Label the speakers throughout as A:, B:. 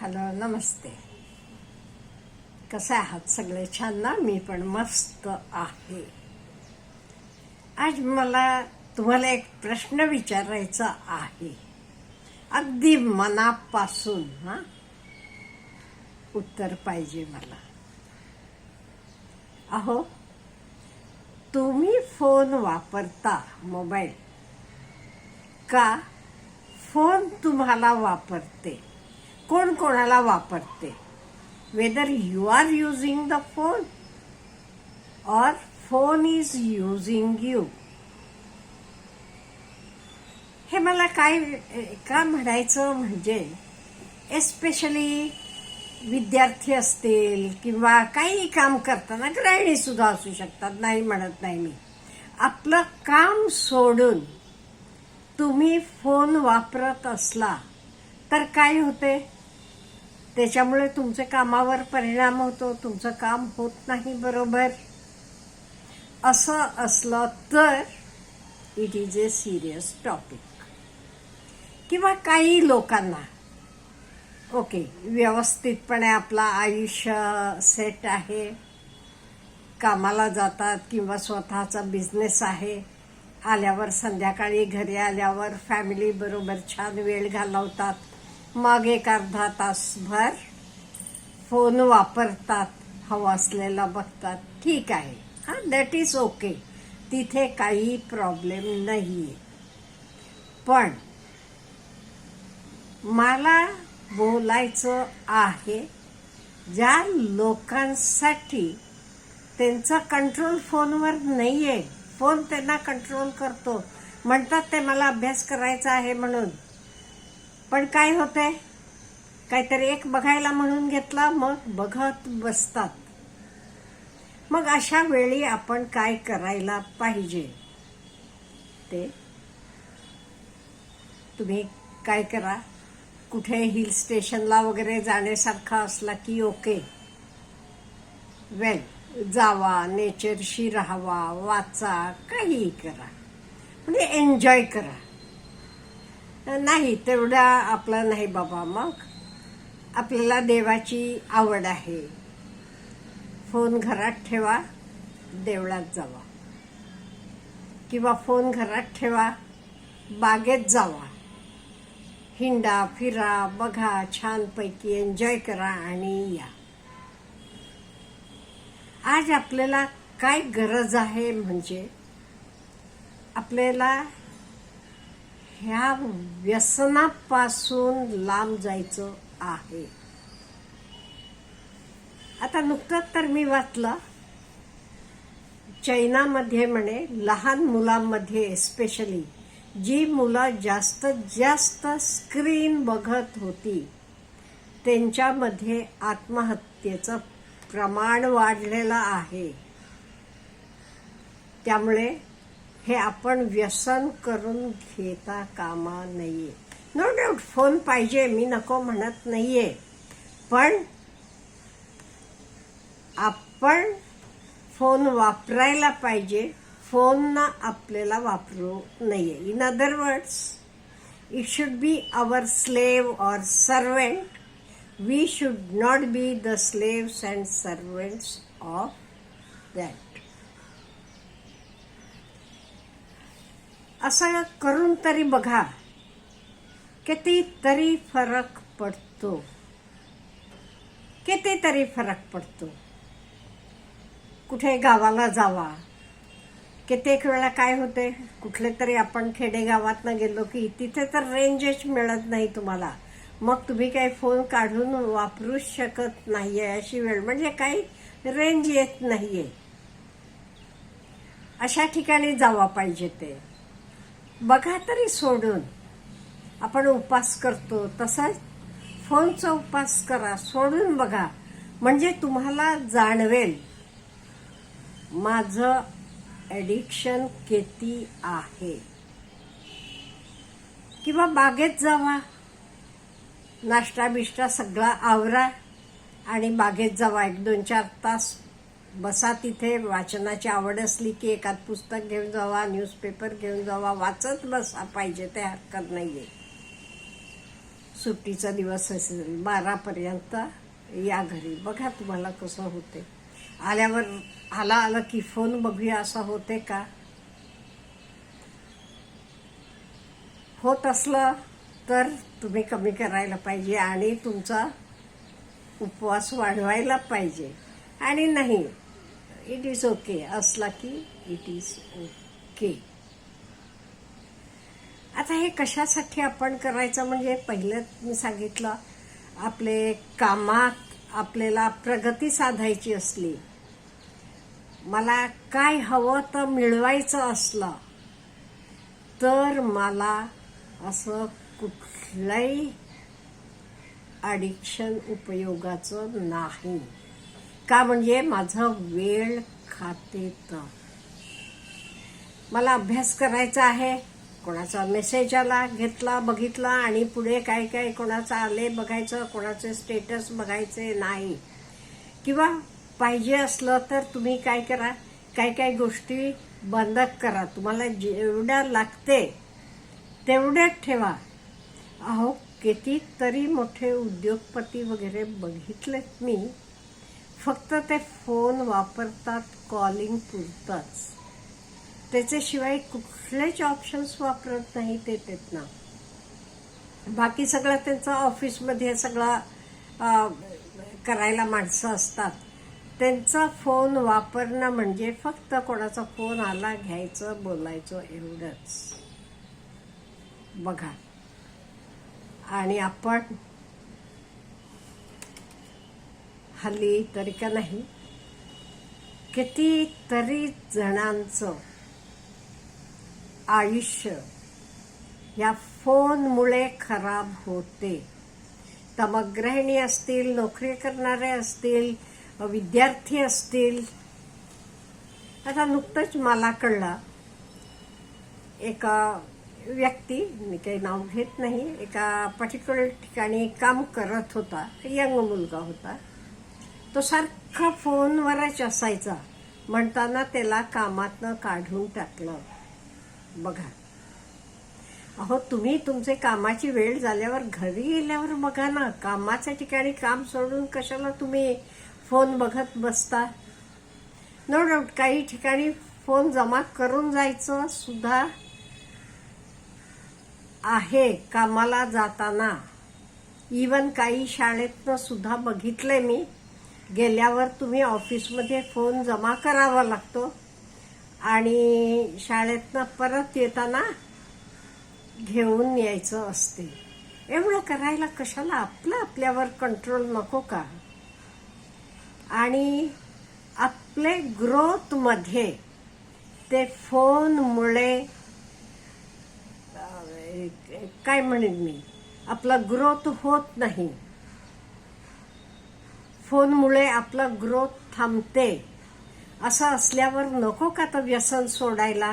A: Hello नमस्ते. कसे आहात सगळे छान ना मी पण मस्त आहे. आज मला तुम्हाला एक प्रश्न विचारायचा आहे. अगदी मनापासून हा? उत्तर पाहिजे मला. अहो तुम्ही फोन वापरता मोबाईल? का फोन तुम्हाला वापरते? कोण कोणाला वापरते? Whether you are using the phone or phone is using you हे मला काय का म्हणायचं म्हणजे एस्पेशली विद्यार्थी असतील किंवा काही काम करताना गृहिणी सुद्धा असू शकतात नाही म्हणत नाही मी. आपलं काम सोडून तुम्ही फोन वापरत असला तर काय होते? त्याच्यामुळे तुमच्या कामावर परिणाम होतो तुमचं काम होत नाही बरोबर. असं असलं तर it is a serious topic किंवा काही लोकांना. ओके व्यवस्थितपणे आपलं आयुष्य सेट आहे. कामाला जातात किंवा स्वतःचा बिझनेस आहे. आल्यावर संध्याकाळी घरी आल्यावर फॅमिली बरोबर छान वेळ घालवतात. मग एक अर्धा तासभर फोन वापरतात हवा असलेला बघतात. ठीक आहे. हा दॅट इज ओके तिथे काही प्रॉब्लेम नाही आहे पण मला बोलायचं आहे ज्या लोकांसाठी त्यांचा कंट्रोल फोनवर नाही आहे फोन त्यांना कंट्रोल करतो. म्हणतात ते मला अभ्यास करायचा आहे म्हणून. पण काय होतंय? काहीतरी एक बघायला म्हणून घेतला मग बघत बसतात. मग अशा वेळी आपण काय करायला पाहिजे? ते तुम्ही काय करा? कुठे हिल स्टेशनला वगैरे जाण्यासारखा असला की ओके. वेल जावा नेचरशी राहावा वाचा काहीही करा. म्हणजे एन्जॉय करा. नाही तेवढा आपला नाही बाबा मग आपल्याला देवाची आवड आहे. फोन घरात ठेवा देवळात जावा. किंवा फोन घरात ठेवा बागेत जावा. हिंडा फिरा बघा छानपैकी एन्जॉय करा आणि या. आज आपल्याला काय गरज आहे म्हणजे आपल्याला ह्या व्यसनापासून लांब जायचं आहे. आता नुकतंच तर मी वाचलं चैनामध्ये म्हणे लहान मुलांमध्ये एस्पेशली जी मुलं जास्तीत जास्त स्क्रीन बघत होती त्यांच्यामध्ये आत्महत्येचं प्रमाण वाढलेलं आहे. त्यामुळे हे आपण व्यसन करून घेता कामा नये. नो डाऊट फोन पाहिजे मी नको म्हणत नाहीये. पण आपण फोन वापरायला पाहिजे फोन आपल्याला वापरू नये. In other words it should be our slave or servant we should not be the slaves and servants of that असं करून तरी बघा. कितीतरी फरक पडतो. कितीतरी फरक पडतो. कुठे गावाला जावा. कित्येक वेळा काय होते? कुठले तरी आपण खेडेगावात गेलो की तिथे तर रेंजच मिळत नाही तुम्हाला. मग तुम्ही काही फोन काढून वापरूच शकत नाही आहे अशी वेळ. म्हणजे काही रेंज येत नाही आहे अशा ठिकाणी जावा पाहिजे ते. बघा तरी सोडून. आपण उपास करतो तसाच फोनचा उपास करा सोडून बघा. म्हणजे तुम्हाला जाणवेल. माझं ॲडिक्शन किती आहे? किंवा बागेत जावा. नाश्ता बिष्टा सगळा आवरा आणि बागेत जावा. एक दोन चार तास बसा तिथे वाचनाची आवड असली की एखाद पुस्तक घेऊन जावा न्यूजपेपर घेऊन जावा वाचत बसा पाहिजे ते हरकत नाही आहे सुट्टीचा दिवस असेल बारापर्यंत या घरी. बघा तुम्हाला कसं होते. आल्यावर आला आलं की फोन बघूया असं होते का? होत असलं तर तुम्ही कमी करायला पाहिजे आणि तुमचा उपवास वाढवायला पाहिजे. आणि नाही. इट इज ओके असला की इट इज ओके आता हे कशासाठी आपण करायचं? म्हणजे पहिलं मी सांगितलं आपले कामात आपल्याला प्रगती साधायची असली मला काय हवं तर मिळवायचं असलं तर मला असं कुठलंही अडिक्शन उपयोगाचं नाही. का म्हणजे माझं वेळ खाते तर. मला अभ्यास करायचा आहे. कोणाचा मेसेज आला घेतला बघितला आणि पुढे काय काय कोणाचा आले बघायचं कोणाचे स्टेटस बघायचे नाही. किंवा पाहिजे असलं तर तुम्ही काय करा काय काय गोष्टी बंद करा. तुम्हाला जेवढ्या लागते तेवढ्यात ठेवा. अहो कितीतरी मोठे उद्योगपती वगैरे बघितलेत मी. फक्त ते फोन वापरतात कॉलिंग पुरतंच. त्याच्याशिवाय कुठलेच ऑप्शन्स वापरत नाही ते तेत ना बाकी सगळं त्यांचं ऑफिसमध्ये सगळं करायला माणसं असतात. त्यांचा फोन वापरणं म्हणजे फक्त कोणाचा फोन आला घ्यायचं बोलायचं एवढंच. बघा. आणि आपण हल्ली तरी का नाही कितीतरी जणांचं आयुष्य या फोनमुळे खराब होते. तमगृहिणी असतील नोकरी करणारे असतील विद्यार्थी असतील. आता नुकतंच मला कळलं एका व्यक्ती मी काही नाव घेत नाही एका पर्टिक्युलर ठिकाणी काम करत होता यंग मुलगा होता. तो सारखा फोनवरच असायचा. म्हणताना त्याला कामातनं काढून टाकलं. बघा. अहो तुम्ही तुमचे कामाची वेळ झाल्यावर घरी गेल्यावर बघा ना. कामाच्या ठिकाणी काम सोडून कशाला तुम्ही फोन बघत बसता? नो डाऊट काही ठिकाणी फोन जमा करून जायचं सुद्धा आहे कामाला जाताना. इवन काही शाळेतनं सुद्धा बघितलंय मी. गेल्यावर तुम्ही ऑफिसमध्ये फोन जमा करावा लागतो. आणि शाळेतनं परत येताना घेऊन यायचं असते. एवढं करायला कशाला आपलं आपल्यावर कंट्रोल नको का? आणि आपले ग्रोथमध्ये ते फोनमुळे काय म्हणेन मी? आपला ग्रोथ होत नाही. फोनमुळे आपला ग्रोथ थांबते. असं असल्यावर नको का तर व्यसन सोडायला?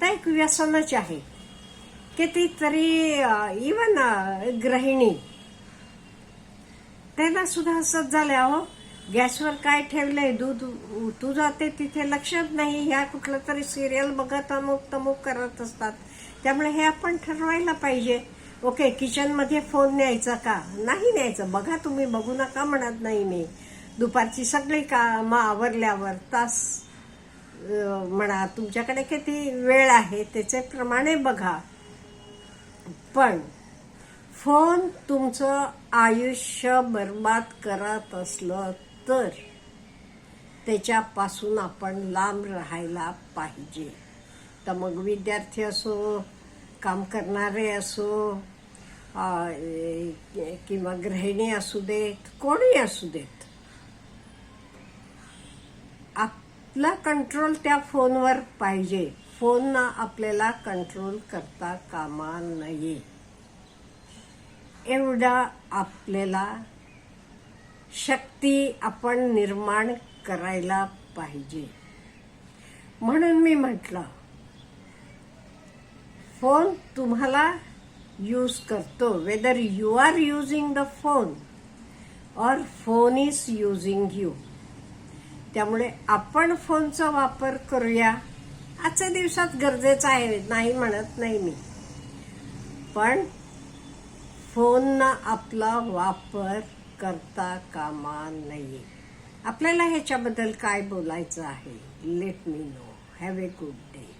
A: तर एक व्यसनच आहे. कितीतरी इवन गृहिणी. त्यांना सुद्धा असंच झालं अहो गॅसवर काय ठेवलंय? दूध तू जाते तिथे लक्षात नाही. ह्या कुठलं तरी सिरियल बघत अमुक तमुक करत असतात. त्यामुळे हे आपण ठरवायला पाहिजे. ओके किचनमध्ये फोन न्यायचा का? नाही न्यायचं. बघा तुम्ही बघू नका म्हणत नाही मी. दुपारची सगळी कामं आवरल्यावर तास म्हणा तुमच्याकडे किती वेळ आहे त्याचे प्रमाणे बघा. पण फोन तुमचं आयुष्य बर्बाद करत असलं तर त्याच्यापासून आपण लांब राहायला पाहिजे. तर मग विद्यार्थी असो काम करणारे असो किंवा गृहिणी असू देत कोणी असू देत आपला कंट्रोल त्या फोनवर पाहिजे. फोन आपल्याला कंट्रोल करता कामा नये. एवढा आपल्याला शक्ती आपण निर्माण करायला पाहिजे. म्हणून मी म्हटलं फोन तुम्हाला यूज करतो whether you are using the phone or phone is using you त्यामुळे आपण फोनचा वापर करूया. आजच्या दिवसात गरजेचं आहे नाही म्हणत नाही मी. पण फोननं आपला वापर करता कामा नये. आपल्याला ह्याच्याबद्दल काय बोलायचं आहे? Let me know have a good day